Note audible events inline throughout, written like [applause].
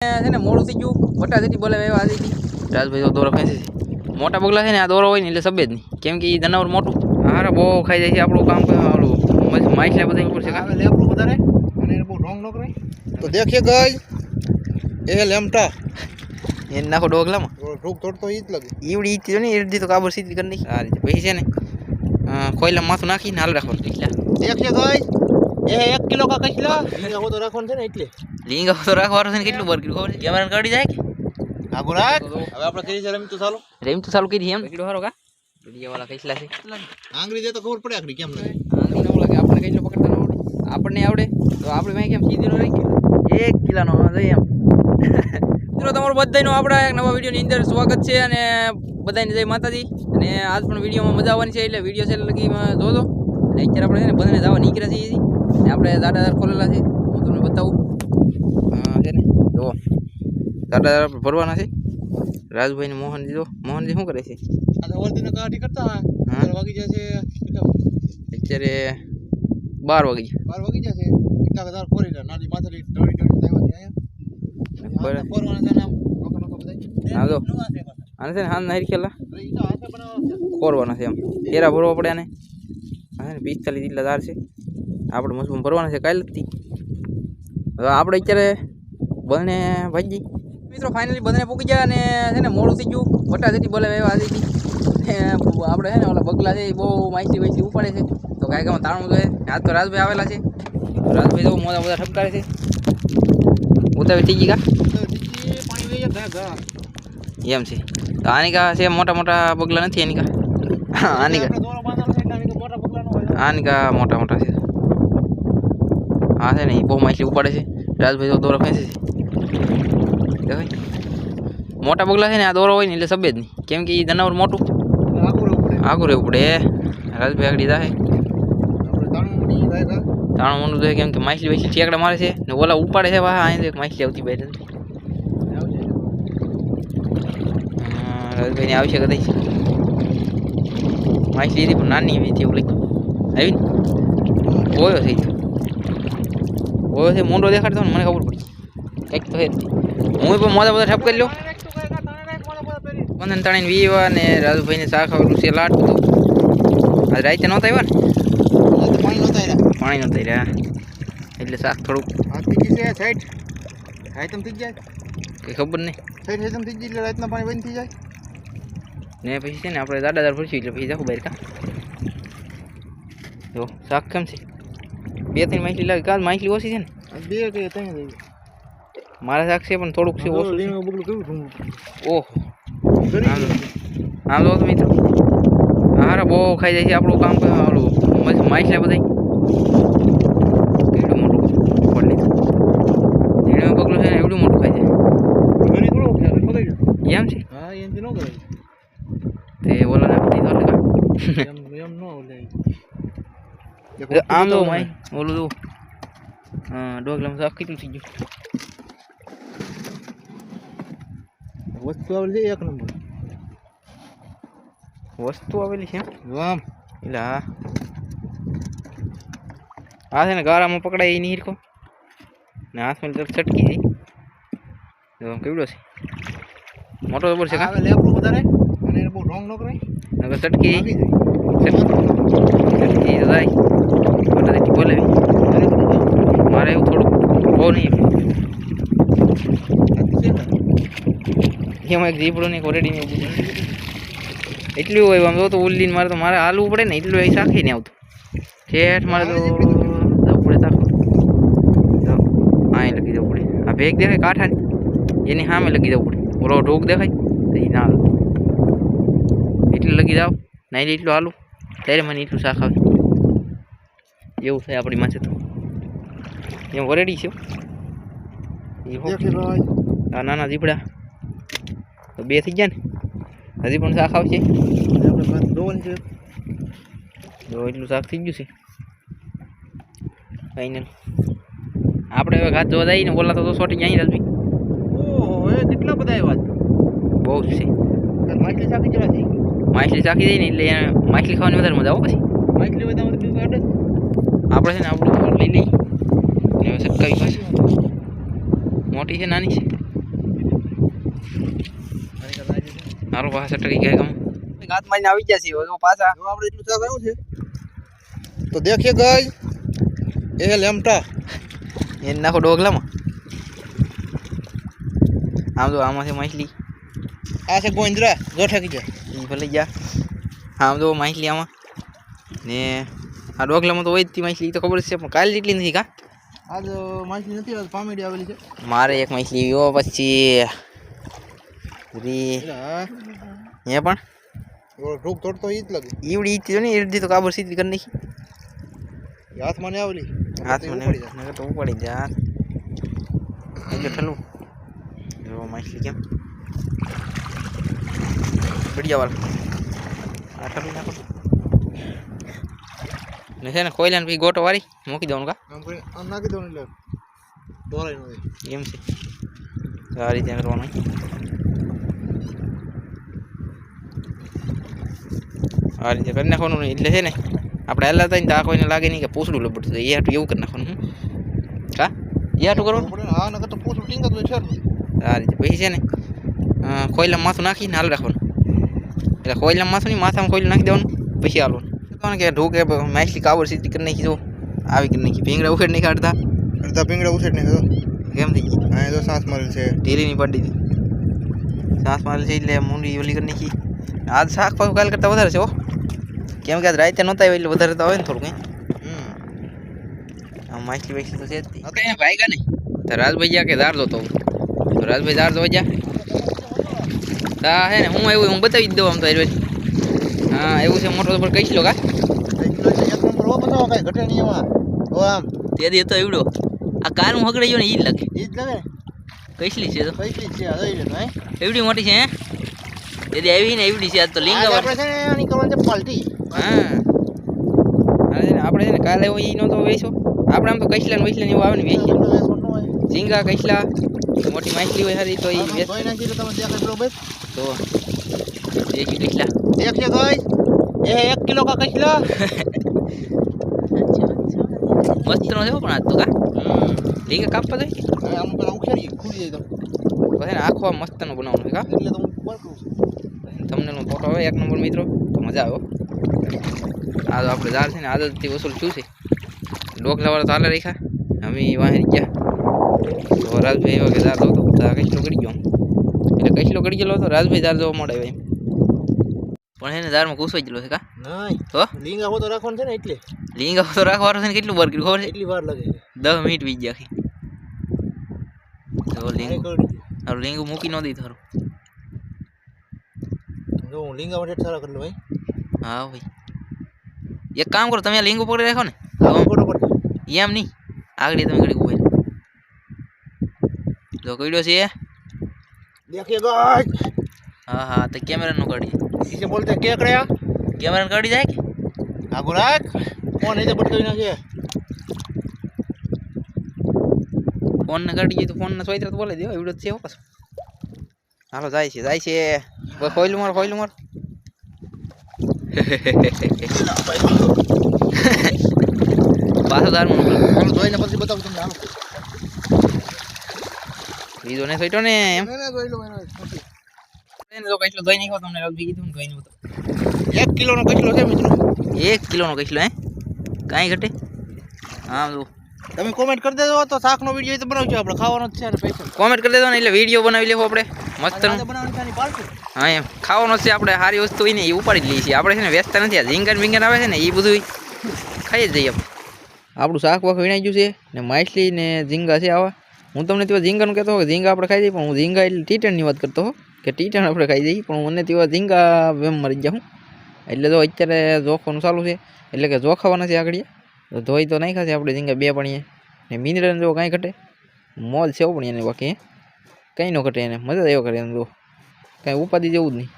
છે ને મોડું થઈ ગયું. વટા જેટી બોલાવે એવા આજે રાજભાઈ તો દોરો ખેંચે છે. મોટા બગલા છે ને આ દોરો હોય ને એટલે સબેજ નહીં. કેમ કે ઈ જનાવર મોટું. હારા બહુ ખાઈ જાય છે આપણું કામ ઓલું મસ્ત માઇસલા બધા ઉપર છે આવે લેબડું વધારે અને એને બહુ રોંગ ન કરાય. તો દેખીએ ગઈ એ લેમટા. એને નાખો ડોગલામાં ઢોક તોડતો ઈ જ લાગે. ઈવડી ઈથી જો ને એ રીતે તો કાબર સીધી કરી નાખી. આ રીતે. પછી છે ને અ, ખોયલા માથું નાખીને હાલ રાખવાનું. એટલા દેખીએ ગઈ એ એક કિલો કા કઈલા હું તો રાખવાનું છે ને એટલે. લીંગા તો રાખવાનું છે ને કેટલું બર કર્યું ખબર છે? કેમેરા કાઢી જાય કે? આગો રાખ હવે આપણે કરી છે રમી તો ચાલો. રેમ તો ચાલુ કરી એમ? કેટલું હારો કા? વિડિયો વાળા કઈલા છે. આંગળી દે તો ખબર પડે આખરી કેમ લાગે આંગળી નવું લાગે આપણે કઈલો પકડતા ન આવડે. આપણને આવડે તો આપણે મેં કેમ સીધી નો રહી ગયો? એક કિલોનો જોઈએ એમ. [laughs] મિત્રો તમારું બધાયનો આપણા એક નવા વિડીયોની અંદર સ્વાગત છે અને બધાને જય માતાજી. અને આજ પણ વિડીયોમાં મજા આવવાની છે એટલે વીડિયો છે લગીમાં જોજો. અને અત્યારે આપણે છે ને બધાને જવા નીકળ્યા છીએ અને આપણે દાદાદાર ખોલેલા છે. હું તમને બતાવું. છે ને જુઓ. દાદા આપણે ભરવાના છે રાજભાઈ ને મોહનજી જો મોહનજી શું કરે છે? હા. હા અત્યારે બાર વાગી બાર વાગી જશે? કેટલા કદાર ફોરી નાની માથેલી દોડી દોડી ને હા જો. નું છે પાછા. આને છે ને હાથ નાહી ખેલા. ખોરવાના છે. એમ. ફેરા ભરવા પડે આને હા ને પિસ્તાલીસ જેટલા દાર છે. આપણે મશરૂમ ભરવાના છે કાલે જ હવે આપણે અત્યારે બને ભાજી મિત્રો ફાઇનલી બધાને પૂકી ગયા અને છે ને મોડું થઈ ગયું. વટા જેટી બોલાવે એવા હતી આપણે છે ને ઓલા બગલા છે એ બહુ માહિતી વાહિતી ઉપાડે છે. તો કાંઈ કામ તાણું જોઈએ આજ તો રાજભાઈ આવેલા છે. રાજભાઈ તો મોટા મોટા ઠપકારે છે. ઉતાવી થઈ ગઈ કા? એમ છે. આનિકા આની કા છે મોટા મોટા બગલા નથી એની કા? આની કા. આની કા મોટા મોટા છે. હા છે ને એ બહુ માછલી ઉપાડે છે. રાજભાઈ તો દોરો ખેંચે છે. મોટા પગલા છે ને આ દોરો હોય ને એટલે સબેજ નહીં. કેમ કે એ જનાવર મોટું. આગું રહેવું પડે રાજભાઈ આગળ જાય તાણું મોટું જોઈએ કેમ કે માછલી વાછલી ઠેકડા મારે છે ને ઓલા ઉપાડે છે વાહ અહીં એક માછલી આવતી આવશે રાજભાઈને આવશે કદાચ. માછલી હતી પણ નાની એવી હતી એવું લખ્યું. આવી ને? ઓયો છે ઈ તો ઓયો છે, મોંડો દેખાડતો ને, મને ખબર પડી. કંઈક તો હે જ. તે. હું પણ મોજા બધા ઠપ કરી લો બંધન તાણીને વીવા ને રાજુભાઈને શાક આવેલું છે લાટ બધું. આજ રાતે નહોતા આવ્યા ને? પાણી નહોતા આવ્યા. પાણી નહોતા રહ્યા એટલે શાક થોડુંક. થઈ જાય કંઈ ખબર નહીં. થઈ જાય એટલે રાતના પાણી બંધ થઈ જાય ને પછી છે ને, આપણે દાદાદાર ભરશું એટલે પછી જાવ બહાર કા. જો, શાક કેમ છે? બે ત્રણ માછલી લાગે. કાલ માછલી ઓછી છે ને. બે કે ત્રણ મારા સાક્ષી પણ થોડુંક છે ઓછું ઓહ. આમ જો મિત્રો. હારા બહુ ખાઈ જાય છે આપણું કામ કરવાનું ઓલું માછલા બધા કેટલું મોટું પડ પગલું છે ને એવડું મોટું ખાઈ. જાય. એમ છે? હા એનથી ન કરાય. તે ઓલા ને એમ એમ ન ઓલે એક કાં આમ તો માય ઓલું જો હા ડોગલામાં શાક કેટલું થઈ ગયું વસ્તુ આવેલી છે એક નંબર વસ્તુ આવેલી છે આમ એટલે હા આ છે ને ગાળામાં પકડાય એની હિરકો ને હાથમાં તરફ છટકી જાય જો કેવડો છે મોટો જબર છે કા લેબડું વધારે અને બહુ ઢોંગ ન કરાય નકર છટકી છટકી તો જાય મોટા જેટલી બોલાવી મારે એવું થોડુંક બહુ નહીં એમાં. એક દીપડો ને કોરેડી ને એટલું હોય આમ તો ઉલ્લીને મારે તો મારે હાલવું પડે ને એટલું એ શાખી ને આવતું. ઠેઠ મારે તો જવું પડે જો અહીં લગી જવું પડે. આ ભેગ દેખાય કાંઠાની. એની સામે લગી જવું પડે. ઓલો ઢોક દેખાય તો એ ના એટલું લગી જાવ નહીં એટલું હાલું ત્યારે મને એટલું શાક આવે એવું થાય આપણી માથે તો. એમ વરેડી છે આ નાના દીપડા તો બે થઈ ગયા ને. હજી પણ શાક આવશે. તો એટલું શાક થઈ ગયું છે. ફાઇનલ આપણે હવે ઘાત જોવા જઈએ ને બોલા તો સોટી જાય રાજભાઈ. કેટલા બધા આવ્યા બહુ જ છે. માછલી શાકી જેવા છે. માછલી ચાખી જાય ને એટલે એને માછલી ખાવાની વધારે મજા આવે પછી. માછલી જ. આપણે છે ને આપણું તો લઈ લઈ ને હવે સટકાવી પાછી મોટી છે નાની છે. મારો પાસે ટકી ગયા ગમ હાથ મારીને આવી ગયા છીએ. પાછા જો આપણે એટલું શાક આવ્યું છે. તો દેખીએ ગઈ એ લેમટા. એને નાખો ડોગલામાં. આમ તો આમાં છે માછલી. આ છે ગોંદરા. જો ઠેકી જાય એ ભલે ગયા. આમ તો માછલી આમાં. ને આ ડોગલામાં તો હોય જ તી માછલી ઈ તો ખબર જ છે પણ કાલે જેટલી નથી કા? આજ માછલી નથી આજ પામેડી આવેલી છે. મારે એક માછલી એવો પછી રી એટલે હા એ પણ? એવો ઢોક તોડતો ઈ જ લાગે. ઈવડી ઈતી તો નહીં એડી તો કાબર સીધી કરી નાખી. એ હાથમાં નહીં આવેલી. હાથમાં ઉપાડી જાય. નગર તો ઉપાડી જા એટલે ઠલું જો માછલી કેમ? આ નાખો. ને છે ને કોયલાને પછી ગોટો વાળી મૂકી દઉં કા? કરી નાખી દઉં ને એટલે દોરાય નથી એમ છે. આ રીતે કરવાનું આ રીતે કરી નાખવાનું એટલે છે ને આપણે હેલા થાય ને તો આ કોઈને લાગે નહીં કે પૂછડું લબડતું એ હાટું એવું કરી નાખવાનું હા એ હાટું કરવાનું? હા નકર તો પૂછું ટીંગા તો છે. આ રીતે પછી છે ને કોયલામાં માથું નાખીને હાલ રાખવાનું એટલે કોયલામાં માથું નહીં માથામાં કોયલું નાખી દેવાનું પછી હાલવાનું કે ઢોકે માછલી કાવડ સીધી કરી નાખી જો આવી કરી નાખી ભીંગડા ઉખેડ નહીં કાઢતા અડધા પીંગડા ઉખેડ નહીં કેમ થઈ ગઈ હા તો સાસ મારેલ છે ઢીલીની પડી દીધી સાસ મારે છે એટલે મૂંડી ઓલી કરી નાખી આજ શાક પાછું કાલ કરતાં વધારે છે હો કેમ કે આજ રાતે નહોતા આવ્યા એટલે વધારે તો આવે ને થોડું કંઈ હમ આ માછલી વાછલી તો છે જ ભાઈ કઈ નહીં તો રાજભાઈ જ્યાં કે દાર જોતો તો રાજભાઈ દાર જોવા જ્યાં તા હે ને હું એવું હું બતાવી દઉં આમ તો હારવે. હા એવું છે મોટો પણ કહીશ લો કા આમ તે એવડો આ કાર હું હકડાઈ ગયો ને ઈ જ લાગે ઈ જ લાગે કઈસલી છે તો પૈકી છે આ એવડી મોટી છે હે તે દી આવી એવડી છે આજ તો લીંગા આપણે છે ને આની આપણે કાલે એવો ઈ નહોતો વેચો આપણે આમ તો કઈસલા ને એવું આવે ને વેચીએ ઝીંગા કચલા મોટી માછલી હોય સારી તો એ વેચી. નાખી તો તમે દેખાય બરોબર તો એક કચલા એક છે ગઈ એ એક કિલો કા કચલા મસ્ત નો દેખો પણ આ તો કા. ઝીંગા કાપવા દે આમ પેલા ઉખેરી ખુલી જાય તો. પછી આખો મસ્ત નો બનાવવાનો છે કા. એટલે તો હું કરું તમને નો ફોટો આવે એક નંબર મિત્રો. તો મજા આવ્યો આ તો આપણે જાર છે ને આદતથી વસૂલ થયું છે. ડોકલાવાળા ચાલે રેખા અમે વાહી ગયા. તો રાજભાઈ એવા કે દાર હતો. તો આ કચલો ગયો? એટલે કચલો ગળી ગયેલો તો રાજભાઈ દાર જોવા મળે ભાઈ. પણ એને ઝાડમાં ઘૂસવાઈ ગયેલો છે કા? તો લીંગા હો તો રાખવાનું છે ને એટલે. લીંગા તો રાખવાનો છે ને? કેટલું વાર કર્યું ખબર છે? એટલી વાર લાગે છે? દસ મિનિટ વીજ ગયા આખી તો લીંગું. કરી તારું લીંગું મૂકી ન દઈ તારું. જો હું લીંગા માટે સારા કરી લઉં ભાઈ. હા ભાઈ. એક કામ કરો તમે લીંગુ પકડી રાખો ને. એમ નહીં. આગળ તમે ઘડી. જો કઈડો છે? દેખીએ ગાઈસ હા હા તો કેમેરા નું કાઢી. ઇસે બોલતે કે કડ્યા કેમેરા નું કાઢી જાય કે આગો રાખ. ફોન એને બટકાવી નાખે ફોન ને કાઢી તો ફોન ને સોઈત્ર તો બોલે દેવા એવડો છે હો હાલો જાય છે જાય છે. ખોઈલ માર ખોઈલ માર. [laughs] પાછો તાર મોકલો ધોઈને પછી બતાવું તમને હાલો. બીજો ને સોઈટો ને એમ ના, ના, જોઈ લો એનો પછી. એને તો કઈટલો ધોઈ નાખ્યો તમને રાત ભેગી થયું કઈ નહોતું એક કિલોનો કચલો છે મિત્રો એક કિલોનો કઈટલો હે કાંઈ ઘટે હા જો તમે કોમેન્ટ કરી દેજો તો શાકનો વીડિયો તો બનાવજો આપણે ખાવાનો જ છે અને પૈસા કોમેન્ટ કરી દેજો ને એટલે વીડિયો બનાવી લેવો આપણે મસ્તનું આજે બનાવવાની છે આની પાર્ટી હા એમ ખાવાનો છે આપણે સારી વસ્તુ હોય ને એ ઉપાડી જ લઈએ છીએ આપણે છે ને વેચતા નથી આ ઝીંગન બિંગન આવે છે ને એ બધું ખાઈ જ જઈએ આપણે આપણું શાક વાક વીણાઈ ગયું છે ને માછલી ને ઝીંગા છે આવા હું તમને તેવા ઝીંગાનું કહેતો હોય કે ઝીંગા આપણે ખાઈ જઈએ પણ હું ઝીંગા એટલે ટીટણની વાત કરતો હો કે ટીટણ આપણે ખાઈ જઈએ પણ મને તેવા ઝીંગા વેમ મરી જાઉં એટલે જો અત્યારે જોખવાનું ચાલુ છે, એટલે કે જોખાવાના છે આગળ તો ધોઈ તો નહીં ખાશે આપણે ઝીંગા બે પણીએ. ને મિનરલ જો કાંઈ ઘટે, મોજ છે પણ એને બાકી કંઈ ન ઘટે એને, મજા એવો કરે એને જો. કાંઈ ઉપાધિ જેવું જ નહીં.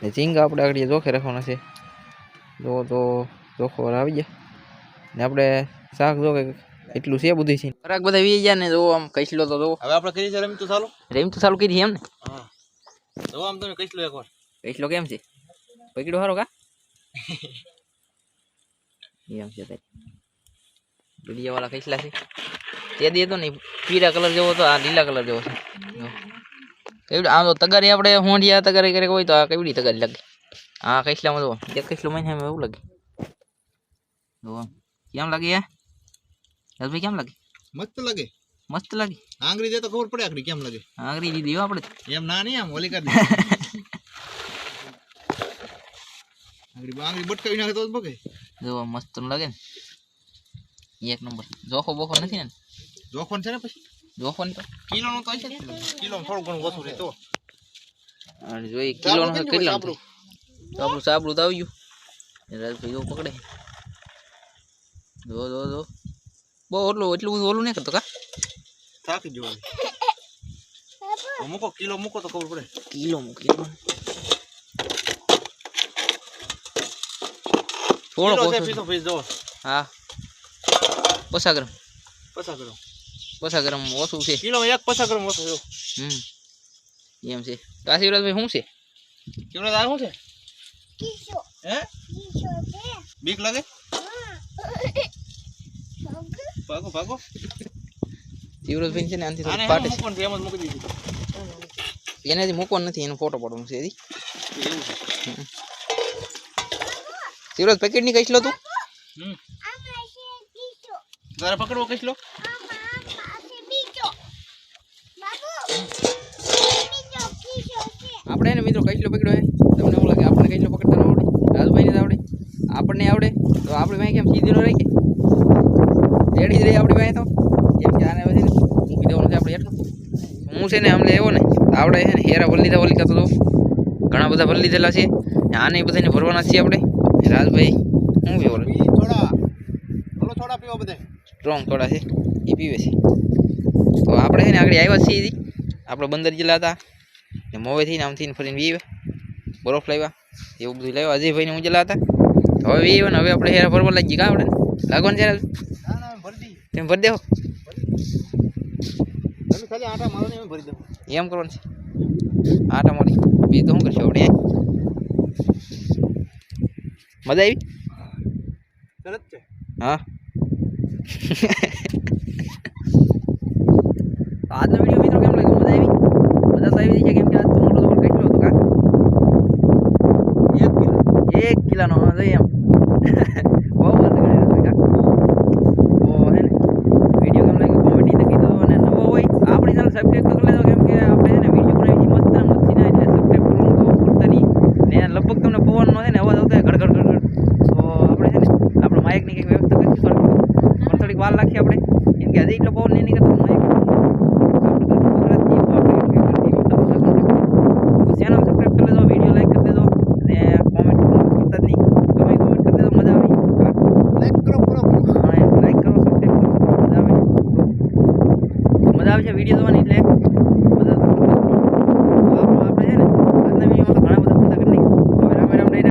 ને ઝીંગા આપણે આગળ જોખે રાખવાના છે. જો તો જોખો આવી જાય ને આપણે શાક જો કે એટલું છે બધું છે. ખરાક બધા વી ગયા ને જો આમ કઈસલો તો જો. હવે આપણે કરી છે રમી તો ચાલો? રેમ તો ચાલુ કરી એમ ને? હા. જો આમ તમે કઈ લો એકવાર. કઈસલો કેમ છે? પકડ્યો હારો કા? [laughs] એમ છે તારી દુડિયા વાળા કઈસલા છે. તે દે તો ને પીળા કલર જેવો તો આ લીલા કલર જેવો છે. કેવડી આમ તો તગારી આપણે હોંડિયા તગારી કરે હોય તો આ કેવડી તગારી લાગે? આ કઈસલામાં તો એક કઈસલો મહિને એવું લાગે. જો આમ. કેમ લાગે યાર રાજભાઈ કેમ લાગે? મસ્ત લાગે. મસ્ત લાગે? આંગળી દે તો ખબર પડે આખરી કેમ લાગે. આંગળી દીધી આપણે. એમ ના નહીં આમ ઓલી કરી [laughs] દે. આંગળી આંગળી બટકાવી નાખે તો બગે જો મસ્ત લાગે ને. એક નંબર. જોખો બોખો નથી ને? જોખો છે ને પછી? જોખો તો. કિલો નું તો છે કિલો થોડું ઘણું ઓછું રહે તો. અને જોઈ કિલો નું કેટલું? તો આપણું સાબડું તો આવી ગયું. રાજભાઈ પકડે. જો જો જો. બહુ એટલું એટલું બધું ઓલું નહીં કરતો કા? થાકી જવાનું. [laughs] મૂકો કિલો મૂકો તો ખબર પડે. કિલો મૂકી. થોડો પીસો. પીસ હા. પસા ગ્રામ. પછા ગ્રામ. પસા ગ્રામ ઓછું છે. કિલો એક પછા ગ્રામ ઓછું જો હમ. એમ છે. કાશીવરાજભાઈ શું છે? આ શું છે? હે? બીક લાગે? ભાગો ભાગો. શિવરાજભાઈ છે ને આનાથી આને થોડું ફાટે છે છે, એમ જ મૂકી દીધું. એનાથી મૂકવાનું નથી એનો ફોટો પાડવાનો છે એથી એવું છે. શિવરાજ પેકેટની કહીશ લો તું? હમ. તારે પકડવો કઈ લો? આપણે એને મિત્રો કઈ કઈલો પકડ્યો હે તમને એવું લાગે આપણે કઈલો પકડતા ન આવડે રાજભાઈને આવડે આપણને આવડે તો આપણે પાસે કેમ સીધી ન રહી કે રેડી જ રહી આપણી પાસે તો. કેમ કે આને પછી મૂકી દેવાનું છે આપણે એટલું. હું છે ને અમને એવો ને આપણે છે ને હેરા ભરી લીધા ઓલી કાતો તો. ઘણા બધા ભરી લીધેલા છે. આને બધાને ભરવાના છીએ આપણે. રાજભાઈ બોલે ઈ થોડા પીવો બધા. સ્ટ્રોંગ થોડા છે. એ પીવે છે. તો આપણે છે ને આગળ આવ્યા છીએ આપણે બંદર જિલ્લા હતા. ને મોવેથી ને આમથી ફરીને વીવે. બરફ લાવ્યા. એવું બધું લાવ્યા. અજયભાઈને હું જલા હતા. હવે વીવે ને હવે આપણે હેરા ભરવા લાગી ગયા. આપણે લાગવાનું છે તેમ ભરી દેવો તમે ખાલી આટા મારો ને એમ ભરી દો એમ કરવાનું છે આટા મોડી બીજું તો શું કરશું આપણે મજા આવી તરત છે હા તો આજનો વીડિયો મિત્રો કેમ લાગ્યો મજા આવી મજા તો આવી છે કેમ કે આજ તો મોટો તો કેટલો હતો કા એક કિલો એક કિલોનો હા જોઈએ એમ બહુ વાત કરી રહ્યો કા તો હે ને વીડિયો કેમ લાગ્યો કોમેડી તો કીધો અને નવો હોય આપણી ચેનલ સબસ્ક્રાઈબ તો કરી લેજો કેમ કે આપણે છે ને વીડિયો બનાવી મસ્ત ના મસ્તી ના એટલે સબસ્ક્રાઈબ કરવાનું તો ભૂલતા નહીં ને લગભગ તમને પવનનો છે ને અવાજ આવતો હોય ગડ ગડ ગડ ગડ તો આપણે છે ને આપણે માઇકની કંઈક વ્યવસ્થા કરીશું સરખી. પણ થોડીક વાર લાગશે આપણે કેમ